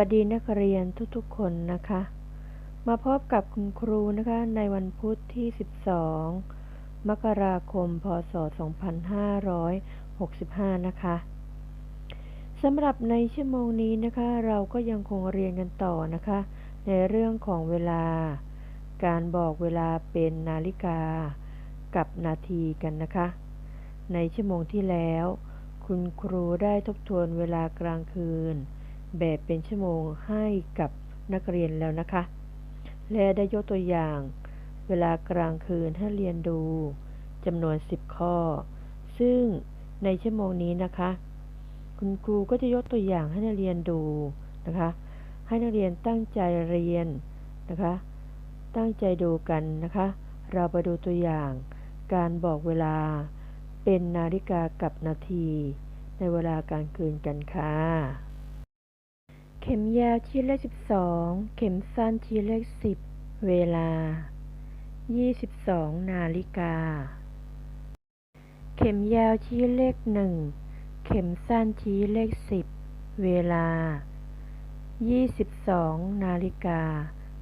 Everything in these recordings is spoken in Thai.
สวัสดีนักเรียนทุกๆคนนะคะ มาพบกับคุณครูนะคะในวันพุธที่ 12 มกราคม พศ 2565 นะคะสำหรับในชั่วโมงนี้นะคะ เราก็ยังคงเรียนกันต่อนะคะ ในเรื่องของเวลา การบอกเวลาเป็นนาฬิกา กับนาทีกันนะคะ ในชั่วโมงที่แล้ว คุณครูได้ทบทวนเวลากลางคืน แบบเป็นชั่วโมงให้กับนักเรียนแล้วนะคะ และได้ยกตัวอย่าง เวลากลางคืนให้เรียนดูจำนวน 10 ข้อ ซึ่งในชั่วโมงนี้นะคะ คุณครูก็จะยกตัวอย่างให้นักเรียนดูนะคะ ให้นักเรียนตั้งใจเรียนนะคะ ตั้งใจดูกันนะคะ เราไปดูตัวอย่าง การบอกเวลาเป็นนาฬิกากับนาที ในเวลากลางคืนกันค่ะ ข็มยาวชี้เลข12เข็มสั้นชี้เลข10เวลา22นาฬิกา เข็มยาวชี้เลข1เข็มสั้นชี้เลข10เวลา22นาฬิกา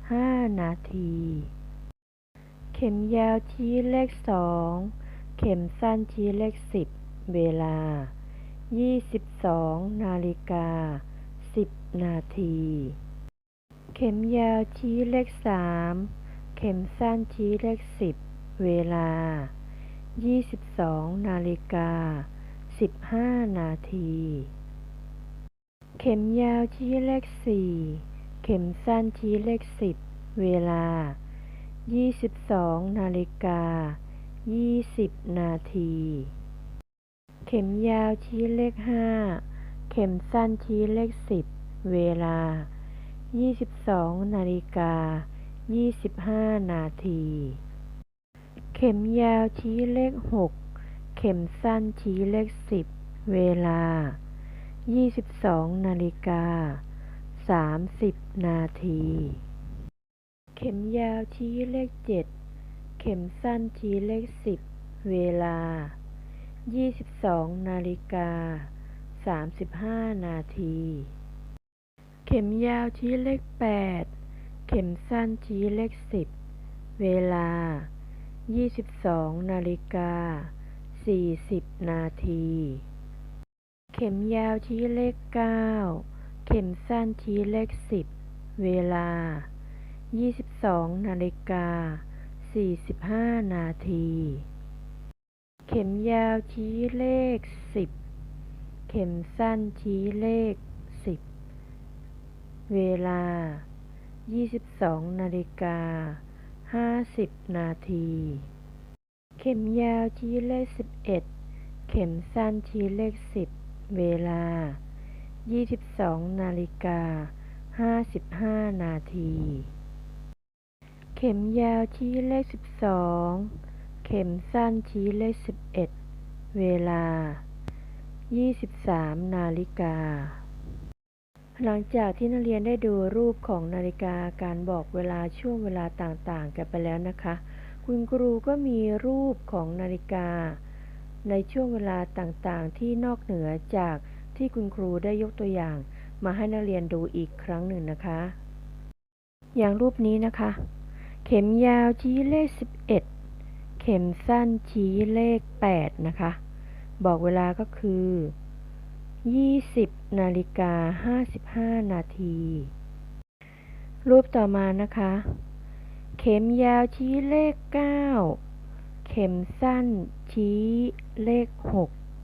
5นาที เข็มยาวชี้เลข2เข็มสั้นชี้เลข10เวลา22นาฬิกา 10นาที เข็มยาวชี้เลข3เข็มสั้นชี้เลข10เวลา 22 นาฬิกา 15 นาที เข็มยาวชี้เลข 4 เข็มสั้นชี้เลข 10 เวลา 22 นาฬิกา 20 นาที เข็มยาวชี้เลข 5 เข็มสั้นชี้เลข10เวลา 22 นาฬิกา 25 นาที เข็มยาวชี้เลข6เข็มสั้นชี้เลข10เวลา 22 นาฬิกา 30 นาที เข็มยาวชี้เลข7เข็มสั้นชี้เลข10เวลา 22 นาฬิกา 35 นาที เข็มยาวชี้เลข 8 เข็มสั้นชี้เลข 10 เวลา 22 นาฬิกา 40 นาที เข็มยาวชี้เลข 9 เข็มสั้นชี้เลข 10 เวลา 22 นาฬิกา 45 นาที เข็มยาวชี้เลข 10 ข็มสั้นชี้เลข 10 เวลา 22 นาฬิกา 50 นาที เข็มยาวชี้เลข 11 เข็มสั้นชี้เลข 10 เวลา 22 นาฬิกา 55 นาที เข็มยาวชี้เลข 12 เข็มสั้นชี้เลข 11 เวลา 23 นาฬิกา หลังจากที่นักเรียนได้ดูรูปของนาฬิกาการบอกเวลาช่วงเวลาต่างๆ กันไปแล้วนะคะ คุณครูก็มีรูปของนาฬิกา ในช่วงเวลาต่างๆ ที่นอกเหนือจากที่คุณครูได้ยกตัวอย่าง มาให้นักเรียนดูอีกครั้งหนึ่งนะคะ อย่างรูปนี้นะคะ เข็มยาวชี้เลข 11 เข็มสั้นชี้เลข 8 นะคะ บอกเวลาก็คือ 20 นาฬิกา 55 นาที รูปต่อมานะคะ เข็มยาวชี้เลข 9 เข็มสั้นชี้เลข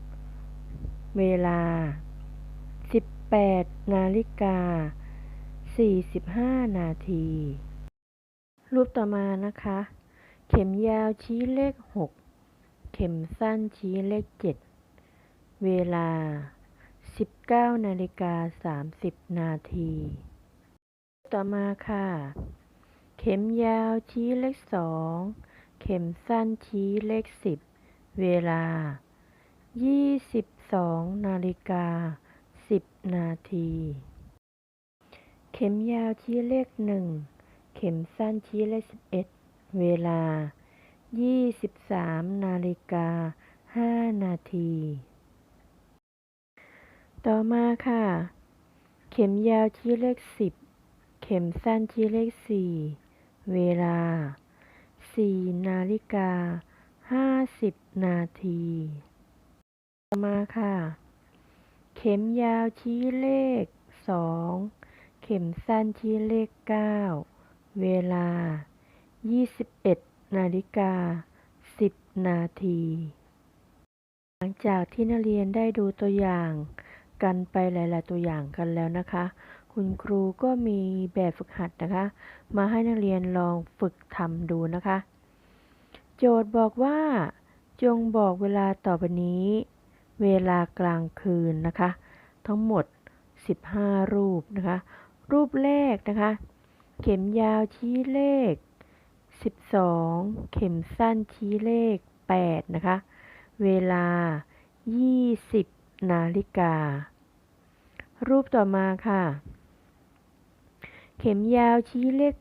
6 เวลา 18 นาฬิกา 45 นาที รูปต่อมานะคะ เข็มยาวชี้เลข 6 เข็มสั้นชี้เลข7เวลา 19นาฬิกา30 นาที ต่อมาค่ะ เข็มยาวชี้เลข2เข็มสั้นชี้เลข10เวลา 22นาฬิกา10 นาที เข็มยาวชี้เลข1เข็มสั้นชี้เลข11 เวลา 23นาฬิกา5นาที ต่อมาค่ะ เข็มยาวชี้เลขสิบเข็มสั้นชี้เลขสี่เวลาสี่นาฬิกาห้าสิบนาที ต่อมาค่ะ เข็มยาวชี้เลขสองเข็มสั้นชี้เลขเก้าเวลายี่สิบเอ็ด นาฬิกาสิบนาที หลังจากที่นักเรียนได้ดูตัวอย่างกันไปหลาย ๆ ตัวอย่างกันแล้วนะคะ คุณครูก็มีแบบฝึกหัดนะคะ มาให้นักเรียนลองฝึกทำดูนะคะ โจทย์บอกว่า จงบอกเวลาต่อไปนี้ เวลากลางคืนนะคะ ทั้งหมด 15 รูปนะคะ รูปแรกนะคะ เข็มยาวชี้เลข 12 เข็มสั้นชี้เลข 8 นะคะ เวลา 20 นาฬิกา รูปต่อมาค่ะ เข็มยาวชี้เลข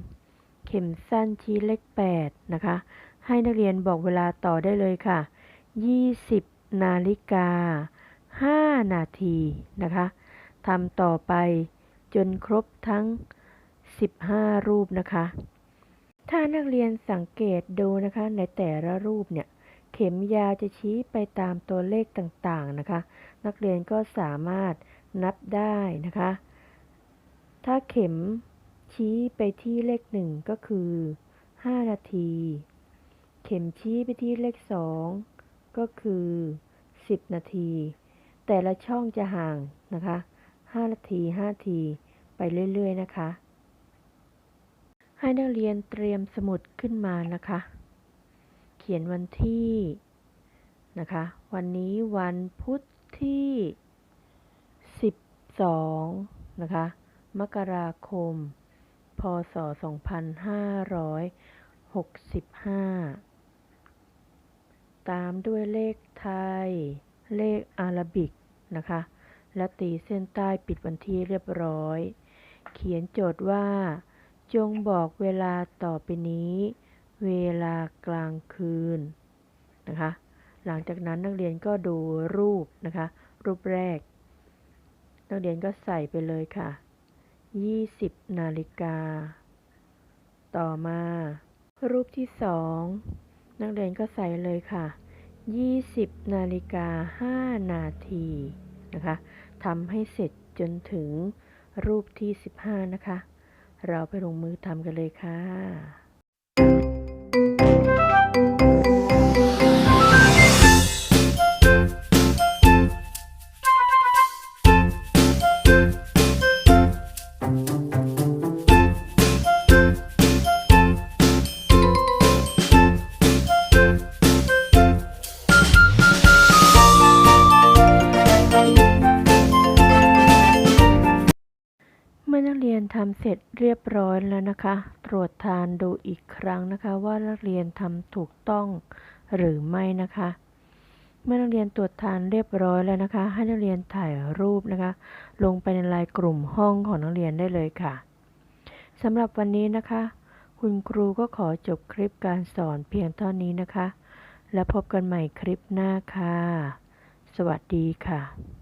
1 เข็มสั้นชี้เลข 8 นะคะ ให้นักเรียนบอกเวลาต่อได้เลยค่ะ 20 นาฬิกา 5 นาทีนะคะทำต่อไปจนครบทั้ง 15 รูปนะคะ ถ้านักเรียนสังเกตดูนะคะในแต่ละรูปเนี่ย เข็มยาวจะชี้ไปตามตัวเลขต่างๆนะคะ นักเรียนก็สามารถนับได้นะคะ ถ้าเข็มชี้ไปที่เลขหนึ่งก็คือ 5 นาที เข็มชี้ไปที่เลขสองก็คือ 10 นาที แต่ละช่องจะห่างนะคะ 5 นาที5นาที ไปเรื่อย ๆ นะคะ ให้นักเรียนเตรียมสมุดขึ้นมานะคะ เขียนวันที่นะคะ วันนี้วันพุธที่ 12 นะคะ มกราคม พศ 2565 ตามด้วยเลขไทย เลขอารบิกนะคะ และตีเส้นใต้ปิดวันที่เรียบร้อย เขียนโจทย์ว่า จงบอกเวลาต่อไปนี้ เวลากลางคืนนะคะ หลังจากนั้นนักเรียนก็ดูรูปนะคะ รูปแรก นักเรียนก็ใส่ไปเลยค่ะ 20 นาฬิกา ต่อมา รูปที่สองนักเรียนก็ใส่เลยค่ะ 20 นาฬิกา 5 นาทีนะคะทำให้เสร็จจนถึงรูปที่ 15 นะคะ เราไปลงมือทำกันเลยค่ะ ทำเสร็จเรียบร้อยแล้วนะคะ ตรวจทานดูอีกครั้งนะคะ ว่านักเรียนทำถูกต้องหรือไม่นะคะ เมื่อนักเรียนตรวจทานเรียบร้อยแล้วนะคะ ให้นักเรียนถ่ายรูปนะคะ ลงไปในไลน์กลุ่มห้องของนักเรียนได้เลยค่ะสำหรับวันนี้นะคะ คุณครูก็ขอจบคลิปการสอนเพียงเท่านี้นะคะ แล้วพบกันใหม่คลิปหน้าค่ะ สวัสดีค่ะ